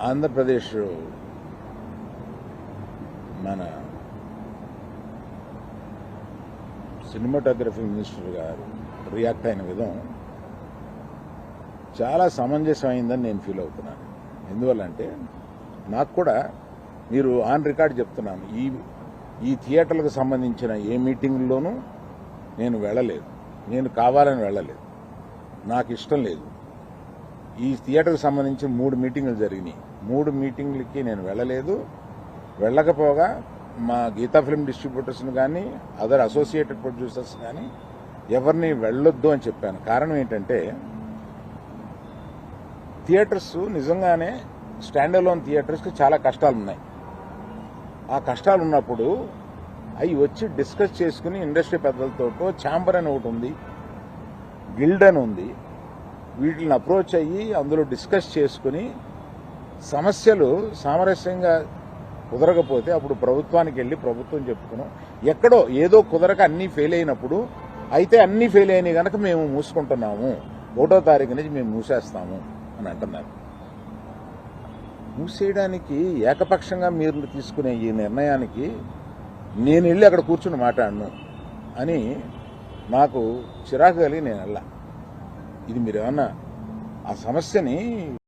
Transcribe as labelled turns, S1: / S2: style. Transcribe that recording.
S1: ఆంధ్రప్రదేశ్ మన cinematography minister గారు react అయిన విధం చాలా సమంజసమైందని నేను ఫీల్ అవుతున్నాను. ఎందువల్లంటే నాకు కూడా మీరు ఆన్ రికార్డ్ చెప్తున్నాను ఈ ఈ థియేటర్లకు సంబంధించిన ఏ మీటింగ్లోనూ నేను వెళ్ళలేదు. నేను కావాలని వెళ్ళలేదు. నాకు ఇష్టం లేదు. ఈ థియేటర్కి సంబంధించి మూడు మీటింగులు జరిగినాయి. మూడు మీటింగ్లకి నేను వెళ్ళలేదు. వెళ్ళకపోగా మా గీతా ఫిల్మ్ డిస్ట్రిబ్యూటర్స్ని కానీ అదర్ అసోసియేటెడ్ ప్రొడ్యూసర్స్ కానీ ఎవరిని వెళ్ళొద్దు అని చెప్పాను. కారణం ఏంటంటే థియేటర్స్ నిజంగానే స్టాండ్ అలోన్ థియేటర్స్కి చాలా కష్టాలు ఉన్నాయి ఆ కష్టాలు ఉన్నప్పుడు అవి వచ్చి డిస్కస్ చేసుకుని ఇండస్ట్రీ పెద్దలతో ఛాంబర్ అని ఒకటి ఉంది గిల్డ్ అని ఉంది. వీటిని అప్రోచ్ అయ్యి అందులో డిస్కస్ చేసుకుని సమస్యలు సామరస్యంగా కుదరకపోతే అప్పుడు ప్రభుత్వానికి వెళ్ళి ప్రభుత్వం చెప్పుకున్నాం. ఎక్కడో ఏదో కుదరక అన్నీ ఫెయిల్ అయినప్పుడు అయితే అన్నీ ఫెయిల్ అయినాయి కనుక మేము మూసుకుంటున్నాము. ఒకటో తారీఖు నుంచి మేము మూసేస్తాము అని అంటున్నారు. మూసేయడానికి ఏకపక్షంగా మీరు తీసుకునే ఈ నిర్ణయానికి నేను వెళ్ళి అక్కడ కూర్చుని మాట్లాడను అని నాకు చిరాకు కలిగి నేను వెళ్ళా. ఇది మీరు ఏమన్నా ఆ సమస్యని